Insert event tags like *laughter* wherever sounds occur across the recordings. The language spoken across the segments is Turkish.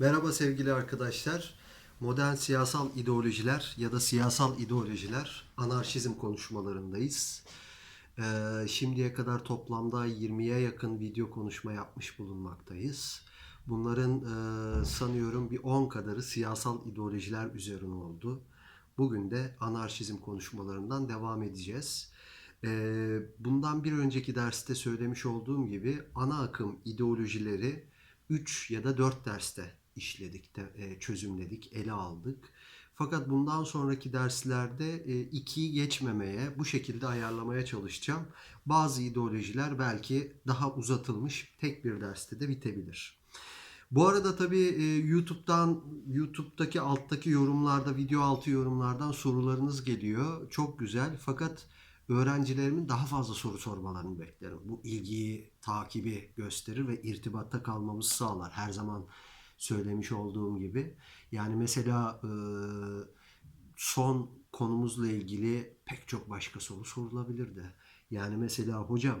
Merhaba sevgili arkadaşlar. Modern siyasal ideolojiler ya da siyasal ideolojiler anarşizm konuşmalarındayız. Ee, şimdiye kadar toplamda 20'ye yakın video konuşma yapmış bulunmaktayız. Bunların e, sanıyorum bir 10 kadarı siyasal ideolojiler üzerine oldu. Bugün de anarşizm konuşmalarından devam edeceğiz. Ee, bundan bir önceki derste söylemiş olduğum gibi ana akım ideolojileri 3 ya da 4 derste işledik, e, çözümledik, ele aldık. Fakat bundan sonraki derslerde 2'yi geçmemeye, bu şekilde ayarlamaya çalışacağım. Bazı ideolojiler belki daha uzatılmış tek bir derste de bitebilir. Bu arada tabii e, YouTube'dan, YouTube'daki alttaki yorumlarda, video altı yorumlardan sorularınız geliyor. Çok güzel fakat öğrencilerimin daha fazla soru sormalarını beklerim. Bu ilgiyi, takibi gösterir ve irtibatta kalmamızı sağlar. Her zaman söylemiş olduğum gibi. Yani mesela son konumuzla ilgili pek çok başka soru sorulabilir de. Yani mesela hocam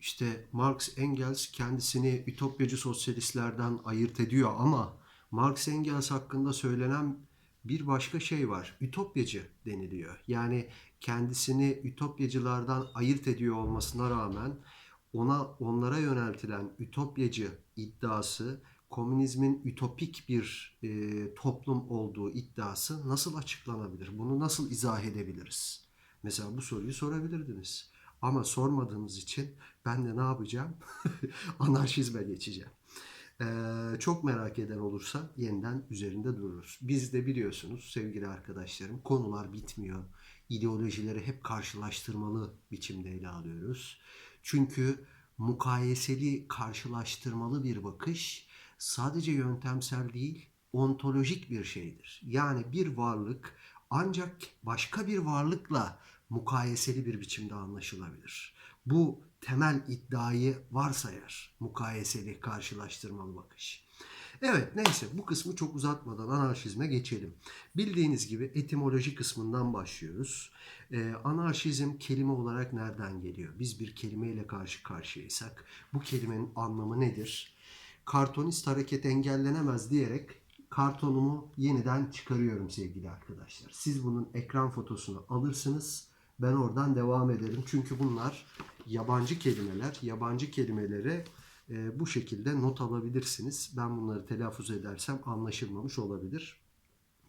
işte Marx Engels kendisini ütopyacı sosyalistlerden ayırt ediyor ama Marx Engels hakkında söylenen bir başka şey var. Ütopyacı deniliyor. Yani kendisini ütopyacılardan ayırt ediyor olmasına rağmen ona onlara yöneltilen ütopyacı iddiası komünizmin ütopik bir e, toplum olduğu iddiası nasıl açıklanabilir? Bunu nasıl izah edebiliriz? Mesela bu soruyu sorabilirdiniz. Ama sormadığınız için ben de ne yapacağım? *laughs* Anarşizme geçeceğim. Ee, çok merak eden olursa yeniden üzerinde dururuz. Biz de biliyorsunuz sevgili arkadaşlarım konular bitmiyor. İdeolojileri hep karşılaştırmalı biçimde ele alıyoruz. Çünkü mukayeseli karşılaştırmalı bir bakış sadece yöntemsel değil ontolojik bir şeydir. Yani bir varlık ancak başka bir varlıkla mukayeseli bir biçimde anlaşılabilir. Bu temel iddiayı varsayar mukayeseli karşılaştırmalı bakış. Evet neyse bu kısmı çok uzatmadan anarşizme geçelim. Bildiğiniz gibi etimoloji kısmından başlıyoruz. Ee, anarşizm kelime olarak nereden geliyor? Biz bir kelimeyle karşı karşıyaysak bu kelimenin anlamı nedir? Kartonist hareket engellenemez diyerek kartonumu yeniden çıkarıyorum sevgili arkadaşlar. Siz bunun ekran fotosunu alırsınız. Ben oradan devam ederim. Çünkü bunlar yabancı kelimeler. Yabancı kelimeleri e, bu şekilde not alabilirsiniz. Ben bunları telaffuz edersem anlaşılmamış olabilir.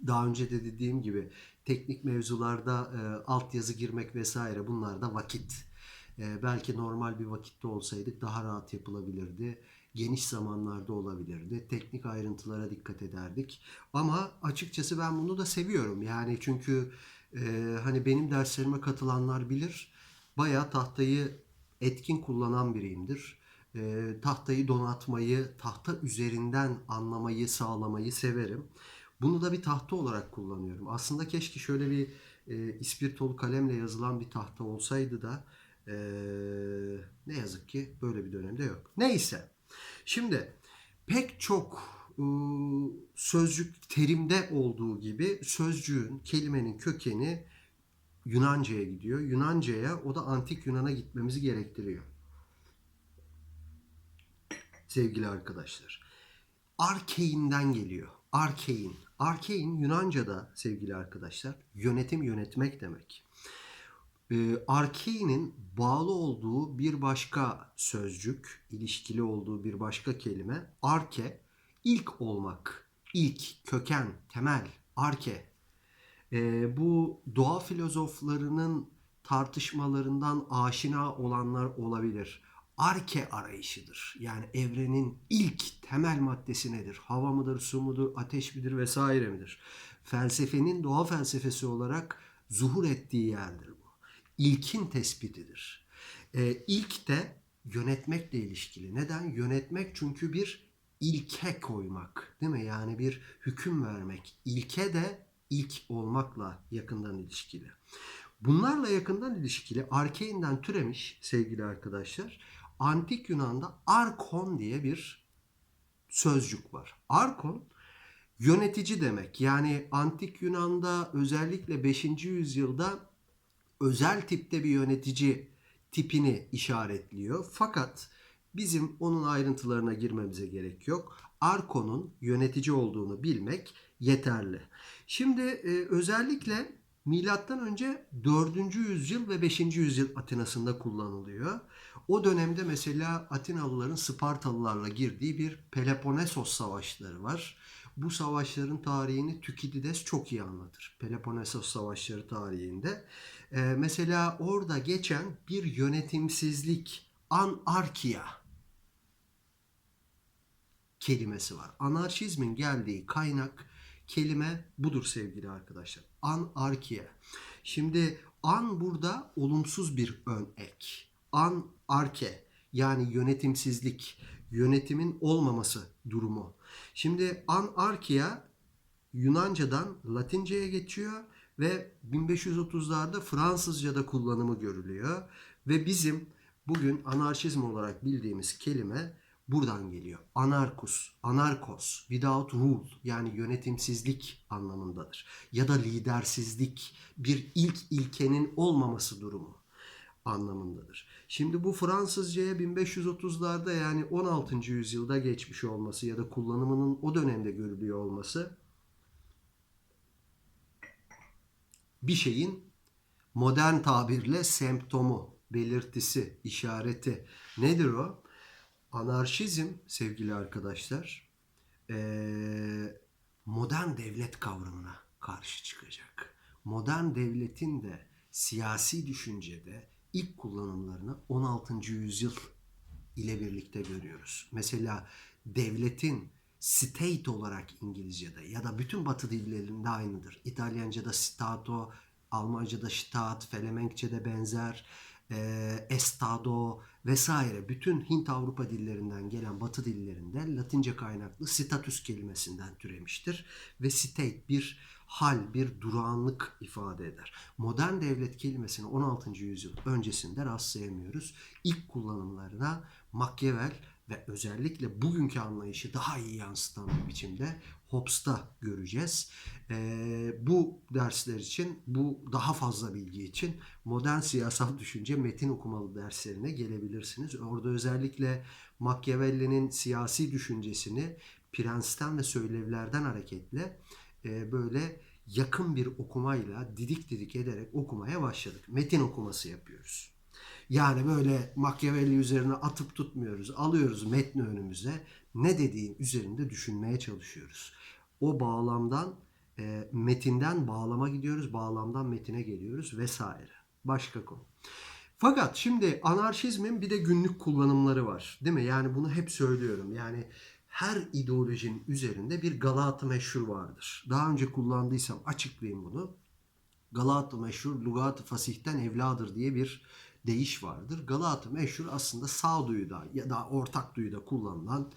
Daha önce de dediğim gibi teknik mevzularda e, altyazı girmek vesaire bunlar da vakit. E, belki normal bir vakitte olsaydık daha rahat yapılabilirdi. Geniş zamanlarda olabilirdi. Teknik ayrıntılara dikkat ederdik. Ama açıkçası ben bunu da seviyorum. Yani çünkü e, hani benim derslerime katılanlar bilir. Bayağı tahtayı etkin kullanan biriyimdir. E, tahtayı donatmayı, tahta üzerinden anlamayı, sağlamayı severim. Bunu da bir tahta olarak kullanıyorum. Aslında keşke şöyle bir e, ispirtolu kalemle yazılan bir tahta olsaydı da e, ne yazık ki böyle bir dönemde yok. Neyse. Şimdi pek çok e, sözcük terimde olduğu gibi sözcüğün, kelimenin kökeni Yunanca'ya gidiyor. Yunanca'ya o da antik Yunan'a gitmemizi gerektiriyor. Sevgili arkadaşlar. Arkein'den geliyor. Arkein. Arkein Yunanca'da sevgili arkadaşlar yönetim yönetmek demek. Ee, Arkein'in bağlı olduğu bir başka sözcük, ilişkili olduğu bir başka kelime arke, ilk olmak, ilk, köken, temel, arke. Ee, bu doğa filozoflarının tartışmalarından aşina olanlar olabilir. Arke arayışıdır. Yani evrenin ilk temel maddesi nedir? Hava mıdır, su mudur, ateş midir vesaire midir? Felsefenin doğa felsefesi olarak zuhur ettiği yerdir. İlkin tespitidir. Ee, ilk de yönetmekle ilişkili. Neden? Yönetmek çünkü bir ilke koymak, değil mi? Yani bir hüküm vermek. İlke de ilk olmakla yakından ilişkili. Bunlarla yakından ilişkili arkeinden türemiş sevgili arkadaşlar. Antik Yunan'da arkon diye bir sözcük var. Arkon yönetici demek. Yani antik Yunan'da özellikle 5. yüzyılda özel tipte bir yönetici tipini işaretliyor. Fakat bizim onun ayrıntılarına girmemize gerek yok. Arkon'un yönetici olduğunu bilmek yeterli. Şimdi e, özellikle milattan önce 4. yüzyıl ve 5. yüzyıl Atina'sında kullanılıyor. O dönemde mesela Atinalıların Spartalılarla girdiği bir Peloponnesos savaşları var. Bu savaşların tarihini Tükidides çok iyi anlatır. Peloponnesos savaşları tarihinde. Ee, mesela orada geçen bir yönetimsizlik, anarkiya kelimesi var. Anarşizmin geldiği kaynak kelime budur sevgili arkadaşlar. Anarkiya. Şimdi an burada olumsuz bir ön ek. Anarke yani yönetimsizlik, yönetimin olmaması durumu. Şimdi anarkiya Yunanca'dan Latince'ye geçiyor ve 1530'larda Fransızca'da kullanımı görülüyor ve bizim bugün anarşizm olarak bildiğimiz kelime buradan geliyor. Anarkus, anarkos, without rule yani yönetimsizlik anlamındadır. Ya da lidersizlik, bir ilk ilkenin olmaması durumu anlamındadır. Şimdi bu Fransızcaya 1530'larda yani 16. yüzyılda geçmiş olması ya da kullanımının o dönemde görülüyor olması bir şeyin modern tabirle semptomu, belirtisi, işareti. Nedir o? Anarşizm sevgili arkadaşlar eee, modern devlet kavramına karşı çıkacak. Modern devletin de siyasi düşüncede ilk kullanımlarını 16. yüzyıl ile birlikte görüyoruz. Mesela devletin state olarak İngilizce'de ya da bütün batı dillerinde aynıdır. İtalyanca'da stato, Almanca'da Staat, Felemenkçe'de benzer, e, Estado vesaire bütün Hint Avrupa dillerinden gelen batı dillerinde Latince kaynaklı status kelimesinden türemiştir. Ve state bir hal, bir durağanlık ifade eder. Modern devlet kelimesini 16. yüzyıl öncesinde rastlayamıyoruz. İlk kullanımlarına Machiavelli ve özellikle bugünkü anlayışı daha iyi yansıtan bir biçimde Hobbes'ta göreceğiz. Ee, bu dersler için, bu daha fazla bilgi için modern siyasal düşünce metin okumalı derslerine gelebilirsiniz. Orada özellikle Machiavelli'nin siyasi düşüncesini prensten ve söylevlerden hareketle e, böyle yakın bir okumayla didik didik ederek okumaya başladık. Metin okuması yapıyoruz. Yani böyle Machiavelli üzerine atıp tutmuyoruz. Alıyoruz metni önümüze. Ne dediğin üzerinde düşünmeye çalışıyoruz. O bağlamdan e, metinden bağlama gidiyoruz. Bağlamdan metine geliyoruz vesaire. Başka konu. Fakat şimdi anarşizmin bir de günlük kullanımları var. Değil mi? Yani bunu hep söylüyorum. Yani her ideolojinin üzerinde bir Galat-ı meşhur vardır. Daha önce kullandıysam açıklayayım bunu. Galat-ı meşhur, lugat-ı fasihten evladır diye bir deyiş vardır. Galat-ı meşhur aslında sağduyuda ya da ortak duyuda kullanılan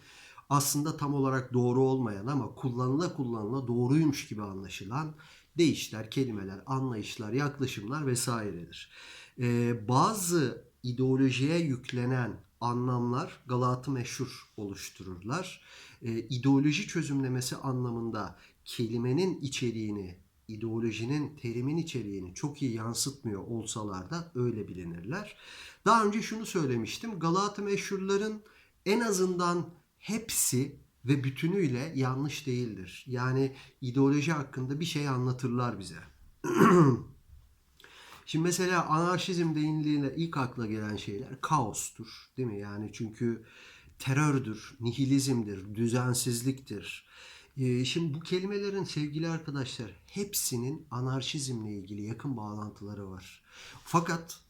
aslında tam olarak doğru olmayan ama kullanıla kullanıla doğruymuş gibi anlaşılan deyişler, kelimeler, anlayışlar, yaklaşımlar vesairedir. Ee, bazı ideolojiye yüklenen anlamlar Galat-ı meşhur oluştururlar. Ee, ideoloji çözümlemesi anlamında kelimenin içeriğini ideolojinin, terimin içeriğini çok iyi yansıtmıyor olsalar da öyle bilinirler. Daha önce şunu söylemiştim. Galat-ı Meşhurların en azından hepsi ve bütünüyle yanlış değildir. Yani ideoloji hakkında bir şey anlatırlar bize. *clears throat* Şimdi mesela anarşizm denildiğinde ilk akla gelen şeyler kaostur. Değil mi? Yani çünkü terördür, nihilizmdir, düzensizliktir. Ee, Şimdi bu kelimelerin sevgili arkadaşlar hepsinin anarşizmle ilgili yakın bağlantıları var. Fakat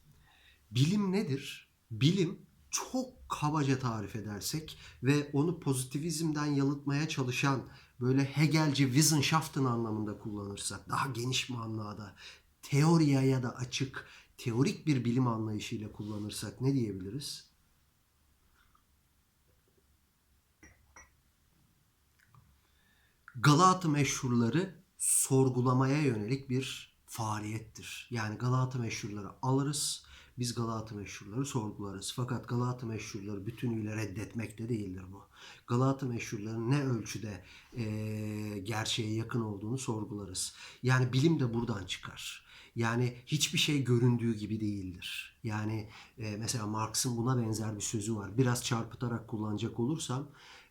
bilim nedir? Bilim çok kabaca tarif edersek ve onu pozitivizmden yalıtmaya çalışan böyle Hegelci Wissenschaften anlamında kullanırsak daha geniş manada teoriye ya da açık teorik bir bilim anlayışıyla kullanırsak ne diyebiliriz? Galata meşhurları sorgulamaya yönelik bir faaliyettir. Yani Galata meşhurları alırız, biz Galata meşhurları sorgularız. Fakat Galata meşhurları bütünüyle reddetmek de değildir bu. Galata meşhurların ne ölçüde eee, gerçeğe yakın olduğunu sorgularız. Yani bilim de buradan çıkar. Yani hiçbir şey göründüğü gibi değildir. Yani e, mesela Marx'ın buna benzer bir sözü var. Biraz çarpıtarak kullanacak olursam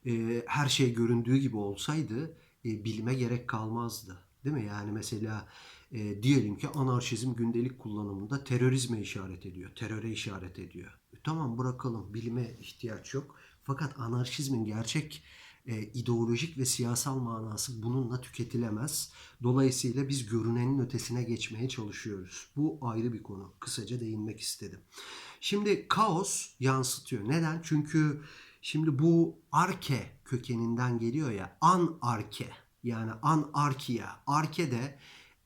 e, her şey göründüğü gibi olsaydı e, bilime gerek kalmazdı. Değil mi? Yani mesela e, diyelim ki anarşizm gündelik kullanımında terörizme işaret ediyor, teröre işaret ediyor. E, tamam bırakalım, bilime ihtiyaç yok. Fakat anarşizmin gerçek e, ideolojik ve siyasal manası bununla tüketilemez. Dolayısıyla biz görünenin ötesine geçmeye çalışıyoruz. Bu ayrı bir konu. Kısaca değinmek istedim. Şimdi kaos yansıtıyor. Neden? Çünkü şimdi bu arke kökeninden geliyor ya anarke yani anarkia. Arke de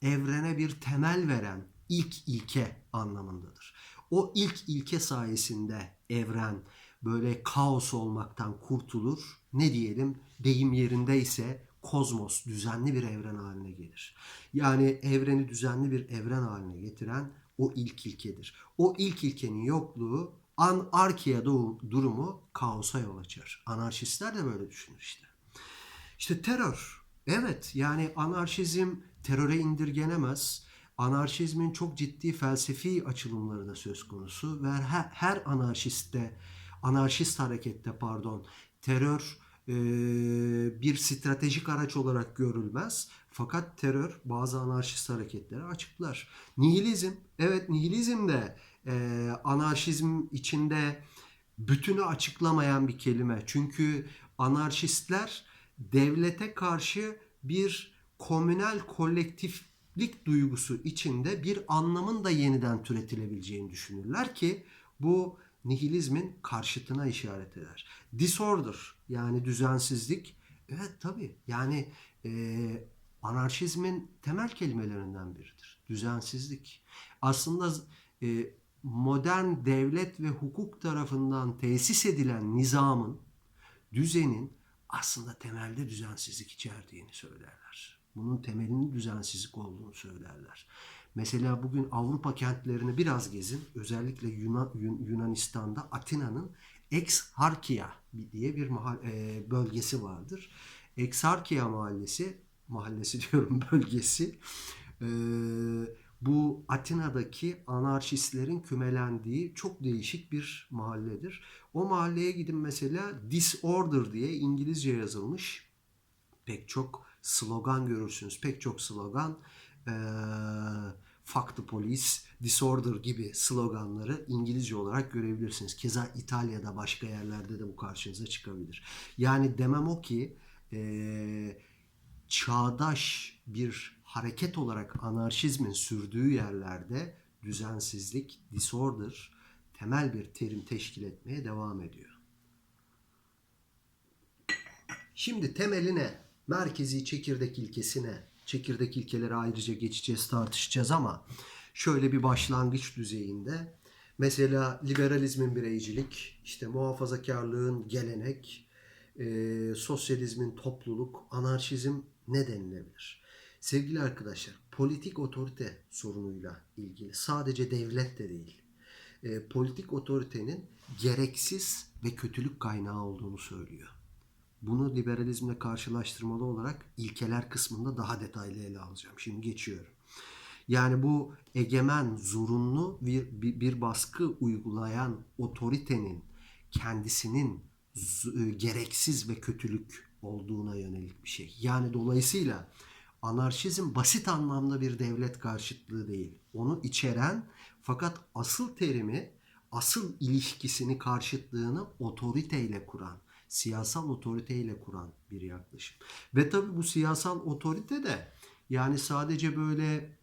evrene bir temel veren ilk ilke anlamındadır. O ilk ilke sayesinde evren böyle kaos olmaktan kurtulur. Ne diyelim deyim yerindeyse kozmos düzenli bir evren haline gelir. Yani evreni düzenli bir evren haline getiren o ilk ilkedir. O ilk ilkenin yokluğu anarkiya durumu kaosa yol açar. Anarşistler de böyle düşünür işte. İşte terör. Evet yani anarşizm teröre indirgenemez. Anarşizmin çok ciddi felsefi açılımları da söz konusu ve her, her anarşistte, anarşist harekette pardon, terör e, bir stratejik araç olarak görülmez. Fakat terör bazı anarşist hareketleri açıklar. Nihilizm, evet nihilizm de e, anarşizm içinde bütünü açıklamayan bir kelime. Çünkü anarşistler devlete karşı bir komünel kolektiflik duygusu içinde bir anlamın da yeniden türetilebileceğini düşünürler ki bu nihilizmin karşıtına işaret eder. Disorder yani düzensizlik evet tabi yani e, anarşizmin temel kelimelerinden biridir. Düzensizlik. Aslında e, modern devlet ve hukuk tarafından tesis edilen nizamın, düzenin aslında temelde düzensizlik içerdiğini söylerler. Bunun temelinin düzensizlik olduğunu söylerler. Mesela bugün Avrupa kentlerini biraz gezin. Özellikle Yunan, Yunanistan'da Atina'nın Exarchia diye bir e, bölgesi vardır. Exarchia mahallesi, mahallesi *laughs* diyorum bölgesi. E, bu Atina'daki anarşistlerin kümelendiği çok değişik bir mahalledir. O mahalleye gidin mesela Disorder diye İngilizce yazılmış pek çok slogan görürsünüz. Pek çok slogan ee, fuck the police, disorder gibi sloganları İngilizce olarak görebilirsiniz. Keza İtalya'da başka yerlerde de bu karşınıza çıkabilir. Yani demem o ki e, çağdaş bir hareket olarak anarşizmin sürdüğü yerlerde düzensizlik, disorder temel bir terim teşkil etmeye devam ediyor. Şimdi temeline, merkezi çekirdek ilkesine, çekirdek ilkeleri ayrıca geçeceğiz, tartışacağız ama şöyle bir başlangıç düzeyinde mesela liberalizmin bireycilik, işte muhafazakarlığın gelenek, e, sosyalizmin topluluk, anarşizm ne denilebilir? Sevgili arkadaşlar, politik otorite sorunuyla ilgili sadece devlet de değil, e, politik otoritenin gereksiz ve kötülük kaynağı olduğunu söylüyor. Bunu liberalizmle karşılaştırmalı olarak ilkeler kısmında daha detaylı ele alacağım. Şimdi geçiyorum. Yani bu egemen, zorunlu bir, bir, bir baskı uygulayan otoritenin kendisinin e, gereksiz ve kötülük olduğuna yönelik bir şey. Yani dolayısıyla anarşizm basit anlamda bir devlet karşıtlığı değil. Onu içeren fakat asıl terimi, asıl ilişkisini karşıtlığını otoriteyle kuran, siyasal otoriteyle kuran bir yaklaşım. Ve tabii bu siyasal otorite de yani sadece böyle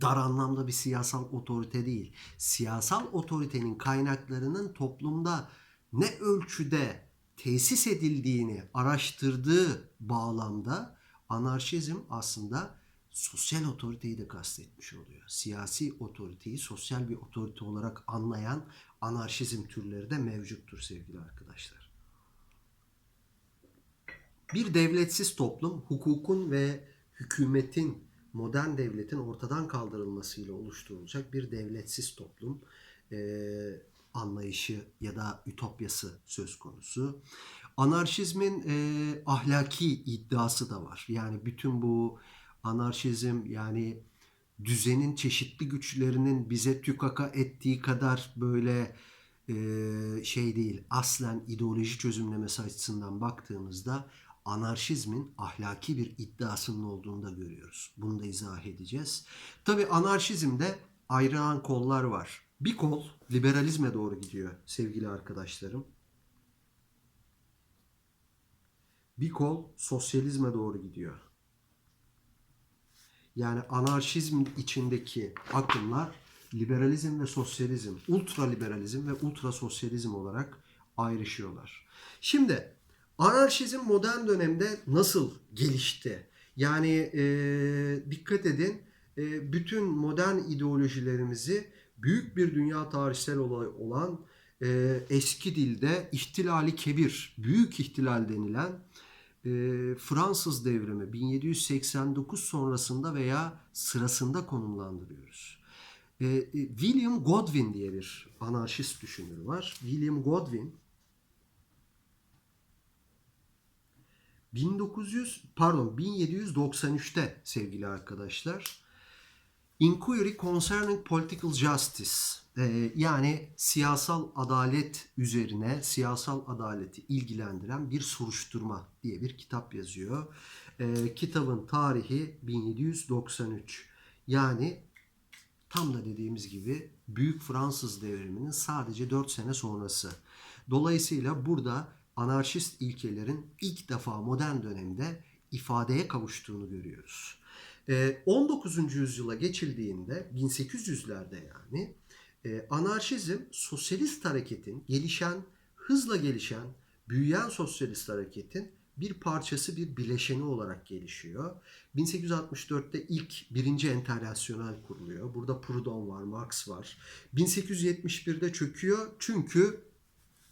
dar anlamda bir siyasal otorite değil. Siyasal otoritenin kaynaklarının toplumda ne ölçüde tesis edildiğini araştırdığı bağlamda anarşizm aslında sosyal otoriteyi de kastetmiş oluyor. Siyasi otoriteyi sosyal bir otorite olarak anlayan anarşizm türleri de mevcuttur sevgili arkadaşlar. Bir devletsiz toplum hukukun ve hükümetin modern devletin ortadan kaldırılmasıyla oluşturulacak bir devletsiz toplum e, anlayışı ya da ütopyası söz konusu. Anarşizmin e, ahlaki iddiası da var. Yani bütün bu anarşizm yani düzenin çeşitli güçlerinin bize tükaka ettiği kadar böyle e, şey değil aslen ideoloji çözümlemesi açısından baktığımızda anarşizmin ahlaki bir iddiasının olduğunu da görüyoruz. Bunu da izah edeceğiz. Tabi anarşizmde ayrılan kollar var. Bir kol liberalizme doğru gidiyor sevgili arkadaşlarım. Bir kol sosyalizme doğru gidiyor. Yani anarşizm içindeki akımlar liberalizm ve sosyalizm, ultra liberalizm ve ultra sosyalizm olarak ayrışıyorlar. Şimdi anarşizm modern dönemde nasıl gelişti? Yani e, dikkat edin e, bütün modern ideolojilerimizi büyük bir dünya tarihsel olay olan e, eski dilde ihtilali kebir, büyük ihtilal denilen Fransız devrimi 1789 sonrasında veya sırasında konumlandırıyoruz. E, William Godwin diye bir anarşist düşünür var. William Godwin 1900 pardon 1793'te sevgili arkadaşlar Inquiry Concerning Political Justice yani siyasal adalet üzerine siyasal adaleti ilgilendiren bir soruşturma diye bir kitap yazıyor. E, kitabın tarihi 1793 yani tam da dediğimiz gibi Büyük Fransız devriminin sadece 4 sene sonrası. Dolayısıyla burada anarşist ilkelerin ilk defa modern dönemde ifadeye kavuştuğunu görüyoruz. 19. yüzyıla geçildiğinde 1800'lerde yani e, anarşizm sosyalist hareketin gelişen, hızla gelişen, büyüyen sosyalist hareketin bir parçası, bir bileşeni olarak gelişiyor. 1864'te ilk birinci enternasyonel kuruluyor. Burada Proudhon var, Marx var. 1871'de çöküyor çünkü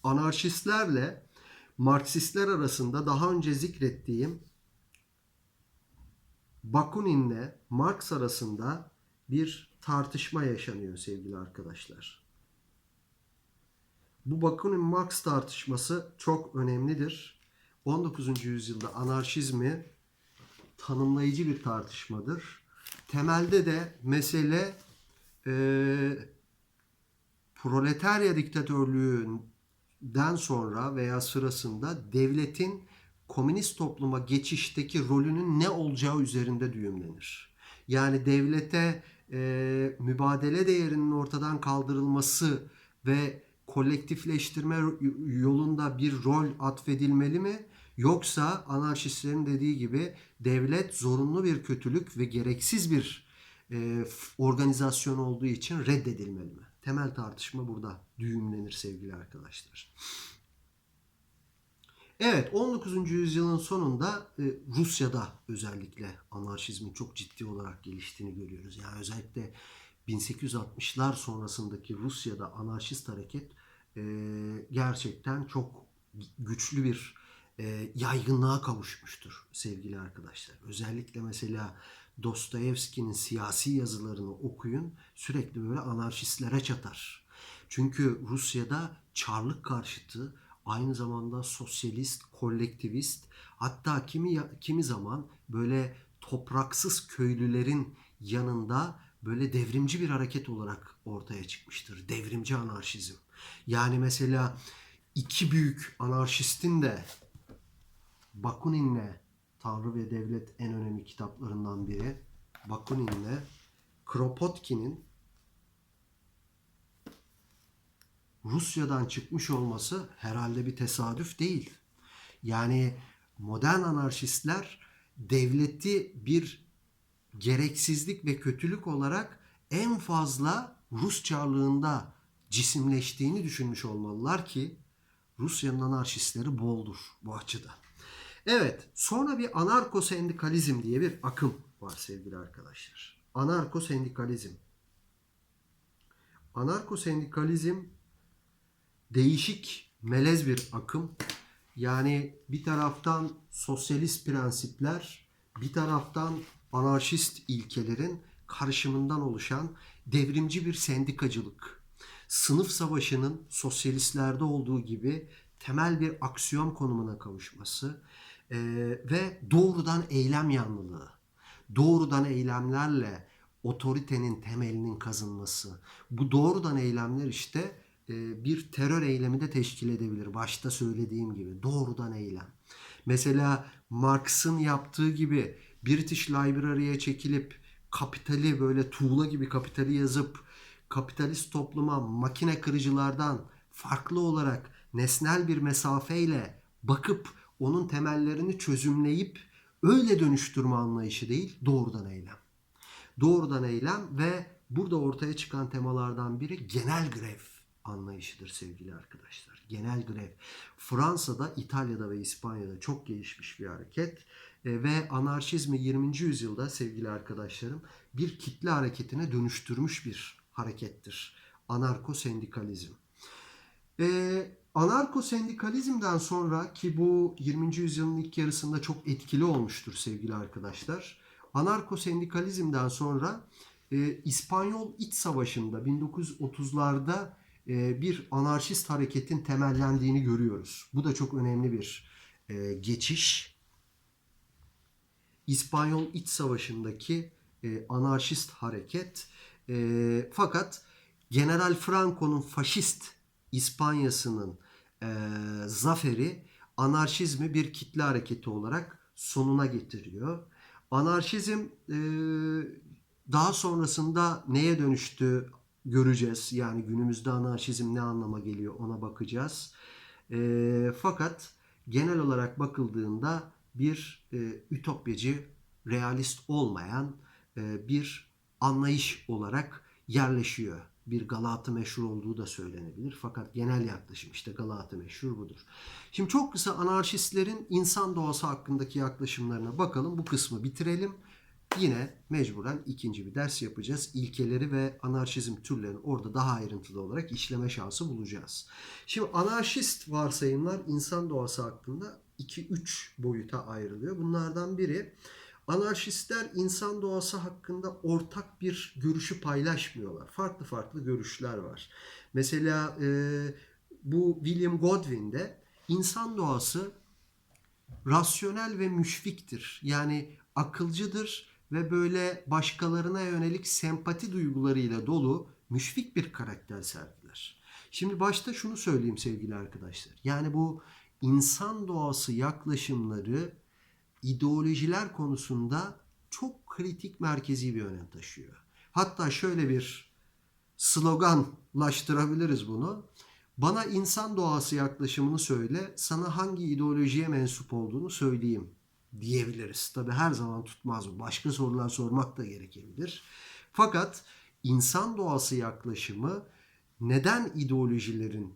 anarşistlerle Marksistler arasında daha önce zikrettiğim Bakunin'le Marx arasında bir tartışma yaşanıyor sevgili arkadaşlar. Bu Bakunin-Marx tartışması çok önemlidir. 19. yüzyılda anarşizmi tanımlayıcı bir tartışmadır. Temelde de mesele e, proletarya diktatörlüğünden sonra veya sırasında devletin komünist topluma geçişteki rolünün ne olacağı üzerinde düğümlenir. Yani devlete e, mübadele değerinin ortadan kaldırılması ve kolektifleştirme yolunda bir rol atfedilmeli mi? Yoksa anarşistlerin dediği gibi devlet zorunlu bir kötülük ve gereksiz bir e, organizasyon olduğu için reddedilmeli mi? Temel tartışma burada düğümlenir sevgili arkadaşlar. Evet 19. yüzyılın sonunda e, Rusya'da özellikle anarşizmin çok ciddi olarak geliştiğini görüyoruz. Yani özellikle 1860'lar sonrasındaki Rusya'da anarşist hareket e, gerçekten çok güçlü bir e, yaygınlığa kavuşmuştur sevgili arkadaşlar. Özellikle mesela Dostoyevski'nin siyasi yazılarını okuyun sürekli böyle anarşistlere çatar. Çünkü Rusya'da Çarlık karşıtı aynı zamanda sosyalist, kolektivist hatta kimi kimi zaman böyle topraksız köylülerin yanında böyle devrimci bir hareket olarak ortaya çıkmıştır. Devrimci anarşizm. Yani mesela iki büyük anarşistin de Bakunin'le Tanrı ve Devlet en önemli kitaplarından biri Bakunin'le Kropotkin'in Rusya'dan çıkmış olması herhalde bir tesadüf değil. Yani modern anarşistler devleti bir gereksizlik ve kötülük olarak en fazla Rus çarlığında cisimleştiğini düşünmüş olmalılar ki Rusya'nın anarşistleri boldur bu açıdan. Evet, sonra bir anarko sendikalizm diye bir akım var sevgili arkadaşlar. Anarko sendikalizm. Anarko sendikalizm değişik, melez bir akım. Yani bir taraftan sosyalist prensipler, bir taraftan anarşist ilkelerin karışımından oluşan devrimci bir sendikacılık. Sınıf savaşının sosyalistlerde olduğu gibi temel bir aksiyon konumuna kavuşması e, ve doğrudan eylem yanlılığı. Doğrudan eylemlerle otoritenin temelinin kazınması. Bu doğrudan eylemler işte bir terör eylemi de teşkil edebilir. Başta söylediğim gibi doğrudan eylem. Mesela Marx'ın yaptığı gibi British Library'e çekilip kapitali böyle tuğla gibi kapitali yazıp kapitalist topluma makine kırıcılardan farklı olarak nesnel bir mesafeyle bakıp onun temellerini çözümleyip öyle dönüştürme anlayışı değil, doğrudan eylem. Doğrudan eylem ve burada ortaya çıkan temalardan biri genel grev anlayışıdır sevgili arkadaşlar. Genel grev. Fransa'da, İtalya'da ve İspanya'da çok gelişmiş bir hareket E, ve anarşizmi 20. yüzyılda sevgili arkadaşlarım bir kitle hareketine dönüştürmüş bir harekettir. Anarko sendikalizm. Ee, anarko sendikalizmden sonra ki bu 20. yüzyılın ilk yarısında çok etkili olmuştur sevgili arkadaşlar. Anarko sendikalizmden sonra e, İspanyol İç Savaşı'nda 1930'larda e, bir anarşist hareketin temellendiğini görüyoruz. Bu da çok önemli bir e, geçiş. İspanyol İç Savaşı'ndaki e, anarşist hareket. E, fakat General Franco'nun faşist İspanya'sının e, zaferi anarşizmi bir kitle hareketi olarak sonuna getiriyor. Anarşizm e, daha sonrasında neye dönüştü göreceğiz. Yani günümüzde anarşizm ne anlama geliyor ona bakacağız. E, fakat genel olarak bakıldığında bir e, ütopyacı, realist olmayan e, bir anlayış olarak yerleşiyor. Bir Galata meşhur olduğu da söylenebilir. Fakat genel yaklaşım işte Galata meşhur budur. Şimdi çok kısa anarşistlerin insan doğası hakkındaki yaklaşımlarına bakalım. Bu kısmı bitirelim. Yine mecburen ikinci bir ders yapacağız. İlkeleri ve anarşizm türlerini orada daha ayrıntılı olarak işleme şansı bulacağız. Şimdi anarşist varsayımlar insan doğası hakkında 2-3 boyuta ayrılıyor. Bunlardan biri anarşistler insan doğası hakkında ortak bir görüşü paylaşmıyorlar. Farklı farklı görüşler var. Mesela e, bu William Godwin'de insan doğası rasyonel ve müşfiktir. Yani akılcıdır ve böyle başkalarına yönelik sempati duygularıyla dolu müşfik bir karakter sergiler. Şimdi başta şunu söyleyeyim sevgili arkadaşlar. Yani bu insan doğası yaklaşımları ideolojiler konusunda çok kritik merkezi bir önem taşıyor. Hatta şöyle bir sloganlaştırabiliriz bunu. Bana insan doğası yaklaşımını söyle, sana hangi ideolojiye mensup olduğunu söyleyeyim diyebiliriz. Tabi her zaman tutmaz bu. Başka sorular sormak da gerekebilir. Fakat insan doğası yaklaşımı neden ideolojilerin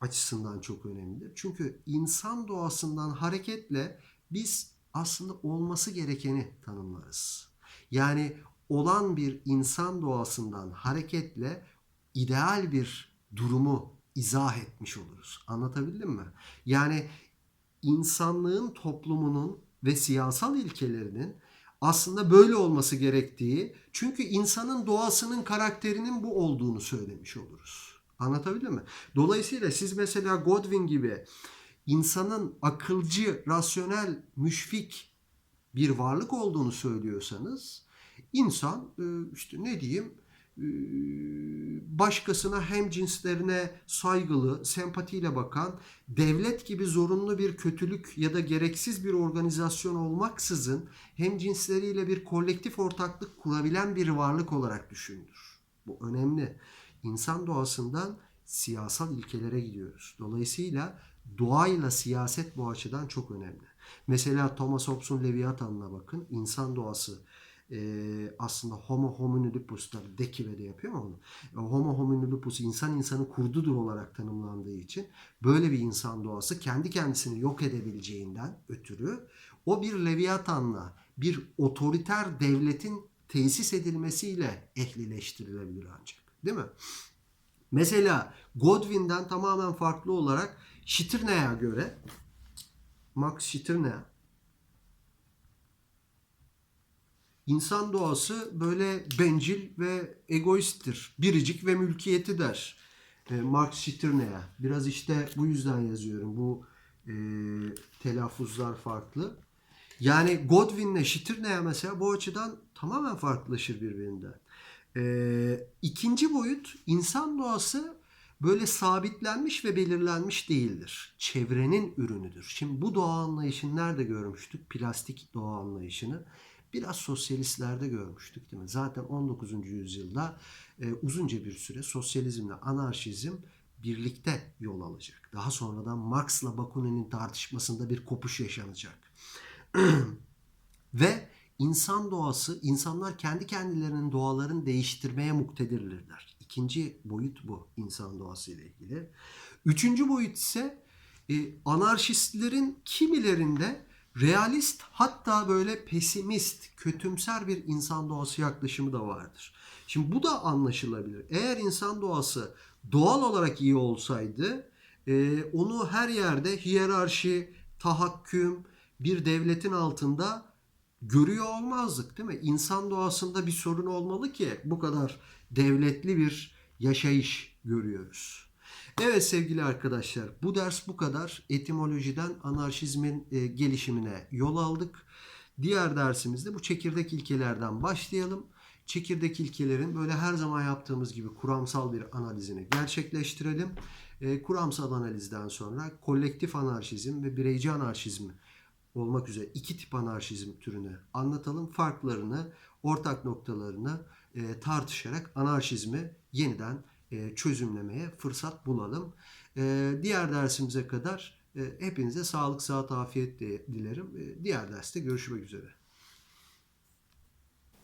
açısından çok önemlidir? Çünkü insan doğasından hareketle biz aslında olması gerekeni tanımlarız. Yani olan bir insan doğasından hareketle ideal bir durumu izah etmiş oluruz. Anlatabildim mi? Yani insanlığın toplumunun ve siyasal ilkelerinin aslında böyle olması gerektiği çünkü insanın doğasının karakterinin bu olduğunu söylemiş oluruz. Anlatabildim mi? Dolayısıyla siz mesela Godwin gibi insanın akılcı, rasyonel, müşfik bir varlık olduğunu söylüyorsanız insan e, işte ne diyeyim başkasına hem cinslerine saygılı, sempatiyle bakan, devlet gibi zorunlu bir kötülük ya da gereksiz bir organizasyon olmaksızın hem cinsleriyle bir kolektif ortaklık kurabilen bir varlık olarak düşünülür. Bu önemli. İnsan doğasından siyasal ilkelere gidiyoruz. Dolayısıyla doğayla siyaset bu açıdan çok önemli. Mesela Thomas Hobbes'un Leviathan'ına bakın. İnsan doğası e, aslında homo homini lupus tabi Dekive de yapıyor ama onu. E, homo homini lupus insan insanı kurdudur olarak tanımlandığı için böyle bir insan doğası kendi kendisini yok edebileceğinden ötürü o bir Leviathan'la bir otoriter devletin tesis edilmesiyle ehlileştirilebilir ancak. Değil mi? Mesela Godwin'den tamamen farklı olarak Stirner'a göre Max Stirner insan doğası böyle bencil ve egoisttir. Biricik ve mülkiyeti der. E, Marx Stirner'a. Biraz işte bu yüzden yazıyorum. Bu e, telaffuzlar farklı. Yani Godwin'le Stirner mesela bu açıdan tamamen farklılaşır birbirinden. E, ikinci boyut insan doğası böyle sabitlenmiş ve belirlenmiş değildir. Çevrenin ürünüdür. Şimdi bu doğa anlayışını nerede görmüştük? Plastik doğa anlayışını. Biraz sosyalistlerde görmüştük değil mi? Zaten 19. yüzyılda e, uzunca bir süre sosyalizmle anarşizm birlikte yol alacak. Daha sonradan Marx'la Bakunin'in tartışmasında bir kopuş yaşanacak. *clears throat* Ve insan doğası, insanlar kendi kendilerinin doğalarını değiştirmeye muktedirdirler. İkinci boyut bu insan doğası ile ilgili. Üçüncü boyut ise e, anarşistlerin kimilerinde realist hatta böyle pesimist, kötümser bir insan doğası yaklaşımı da vardır. Şimdi bu da anlaşılabilir. Eğer insan doğası doğal olarak iyi olsaydı e, onu her yerde hiyerarşi, tahakküm, bir devletin altında görüyor olmazdık değil mi? İnsan doğasında bir sorun olmalı ki bu kadar devletli bir yaşayış görüyoruz. Evet sevgili arkadaşlar bu ders bu kadar. Etimolojiden anarşizmin e, gelişimine yol aldık. Diğer dersimizde bu çekirdek ilkelerden başlayalım. Çekirdek ilkelerin böyle her zaman yaptığımız gibi kuramsal bir analizini gerçekleştirelim. E, kuramsal analizden sonra kolektif anarşizm ve bireyci anarşizm olmak üzere iki tip anarşizm türünü anlatalım. Farklarını, ortak noktalarını e, tartışarak anarşizmi yeniden çözümlemeye fırsat bulalım. E, diğer dersimize kadar e, hepinize sağlık, sıhhat, afiyet dilerim. E, diğer derste görüşmek üzere.